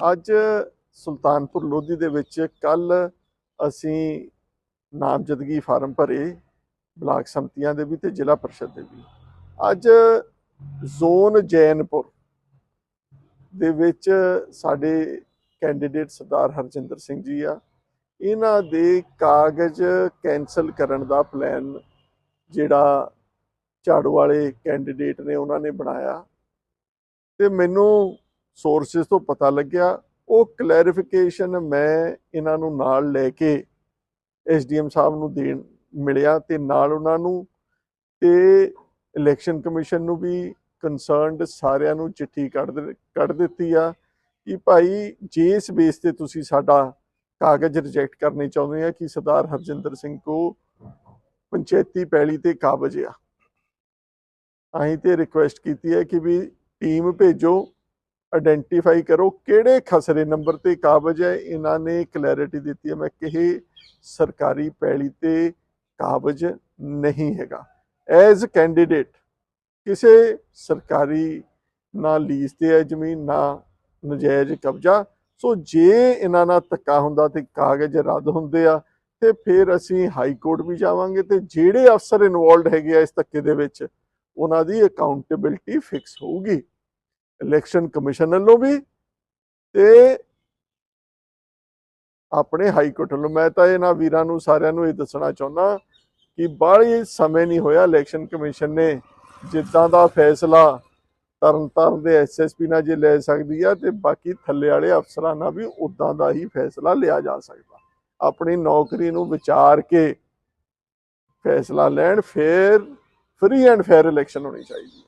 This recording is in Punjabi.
ਅੱਜ ਸੁਲਤਾਨਪੁਰ ਲੋਧੀ ਦੇ ਵਿੱਚ ਕੱਲ ਅਸੀਂ ਨਾਮਜ਼ਦਗੀ ਫਾਰਮ ਭਰੇ ਬਲਾਕ ਸੰਮਤੀਆਂ ਦੇ ਵੀ ਤੇ ਜ਼ਿਲ੍ਹਾ ਪਰਿਸ਼ਦ ਦੇ ਵੀ। ਅੱਜ ਜ਼ੋਨ ਜੈਨਪੁਰ ਦੇ ਵਿੱਚ ਸਾਡੇ ਕੈਂਡੀਡੇਟ ਸਰਦਾਰ ਹਰਜਿੰਦਰ ਸਿੰਘ ਜੀ ਆ। ਇਹਨਾਂ ਦੇ ਕਾਗਜ਼ ਕੈਨਸਲ ਕਰਨ ਦਾ ਪਲਾਨ ਜਿਹੜਾ ਝਾੜੂ ਵਾਲੇ ਕੈਂਡੀਡੇਟ ਨੇ ਉਹਨਾਂ ਨੇ ਬਣਾਇਆ। ਤੇ ਮੈਨੂੰ ਸੋਰਸਸ ਤੋਂ ਪਤਾ ਲੱਗਿਆ, ਉਹ ਕਲੈਰੀਫਿਕੇਸ਼ਨ ਮੈਂ ਇਹਨਾਂ ਨੂੰ ਨਾਲ ਲੈ ਕੇ ਐਸਡੀਐਮ ਸਾਹਿਬ ਨੂੰ ਦੇਣ ਮਿਲਿਆ ਤੇ ਨਾਲ ਉਹਨਾਂ ਨੂੰ ਤੇ ਇਲੈਕਸ਼ਨ ਕਮਿਸ਼ਨ ਨੂੰ ਵੀ ਕੰਸਰਨਡ ਸਾਰਿਆਂ ਨੂੰ ਚਿੱਠੀ ਕੱਢ ਕੱਢ ਦਿੱਤੀ ਆ ਕਿ ਭਾਈ ਜੇ ਇਸ ਬੇਸ ਤੇ ਤੁਸੀਂ ਸਾਡਾ ਕਾਗਜ਼ ਰਿਜੈਕਟ ਕਰਨੇ ਚਾਹੁੰਦੇ ਆ ਕਿ ਸਰਦਾਰ ਹਰਜਿੰਦਰ ਸਿੰਘ ਕੋ ਪੰਚਾਇਤੀ ਪੈਲੀ ਤੇ ਕਾਬਜ ਆ। ਅਸੀਂ ਤੇ ਰਿਕੁਐਸਟ ਕੀਤੀ ਹੈ ਕਿ ਵੀ ਟੀਮ ਭੇਜੋ ਆਇਡੈਂਟੀਫਾਈ ਕਰੋ ਕਿਹੜੇ ਖਸਰੇ ਨੰਬਰ ਤੇ ਕਾਬਜ ਹੈ, ਇਹਨਾਂ ਨੇ ਕਲੈਰਿਟੀ ਦਿੱਤੀ ਹੈ। ਮੈਂ ਕਿਹੇ ਸਰਕਾਰੀ ਪੈਲੀ ਤੇ ਕਾਬਜ ਨਹੀਂ ਹੈਗਾ। ਐਜ਼ ਕੈਂਡੀਡੇਟ ਕਿਸੇ ਸਰਕਾਰੀ ਨਾ ਲੀਜ਼ ਤੇ ਹੈ ਜ਼ਮੀਨ, ਨਾ ਨਜਾਇਜ਼ ਕਬਜ਼ਾ। ਸੋ ਜੇ ਇਹਨਾਂ ਨਾਲ ਧੱਕਾ ਹੁੰਦਾ ਤੇ ਕਾਗਜ਼ ਰੱਦ ਹੁੰਦੇ ਆ, ਤੇ ਫਿਰ ਅਸੀਂ ਹਾਈ ਕੋਰਟ ਵੀ ਜਾਵਾਂਗੇ ਤੇ ਜਿਹੜੇ ਅਫਸਰ ਇਨਵੋਲਡ ਹੈਗੇ ਆ ਇਸ ਧੱਕੇ ਦੇ ਵਿੱਚ, ਉਹਨਾਂ ਦੀ ਅਕਾਊਂਟੇਬਿਲਟੀ ਫਿਕਸ ਹੋਊਗੀ। ਇਲੈਕਸ਼ਨ ਕਮਿਸ਼ਨ ਵੱਲੋਂ ਵੀ ਤੇ ਆਪਣੇ ਹਾਈ ਕੋਰਟ ਵੱਲੋਂ। ਮੈਂ ਤਾਂ ਇਹਨਾਂ ਵੀਰਾਂ ਨੂੰ, ਸਾਰਿਆਂ ਨੂੰ ਇਹ ਦੱਸਣਾ ਚਾਹੁੰਦਾ ਕਿ ਬਾਹਲੀ ਸਮੇਂ ਨਹੀਂ ਹੋਇਆ ਇਲੈਕਸ਼ਨ ਕਮਿਸ਼ਨ ਨੇ ਜਿੱਦਾਂ ਦਾ ਫੈਸਲਾ ਤਰਨਤਾਰਨ ਦੇ ਐਸਐਸਪੀ ਨਾਲ ਜੇ ਲੈ ਸਕਦੀ ਆ ਤੇ ਬਾਕੀ ਥੱਲੇ ਵਾਲੇ ਅਫਸਰਾਂ ਨਾਲ ਵੀ ਉਦਾਂ ਦਾ ਹੀ ਫੈਸਲਾ ਲਿਆ ਜਾ ਸਕਦਾ। ਆਪਣੀ ਨੌਕਰੀ ਨੂੰ ਵਿਚਾਰ ਕੇ ਫੈਸਲਾ ਲੈਣ, ਫੇਰ ਫ੍ਰੀ ਐਂਡ ਫੇਅਰ ਇਲੈਕਸ਼ਨ ਹੋਣੀ ਚਾਹੀਦੀ ਹੈ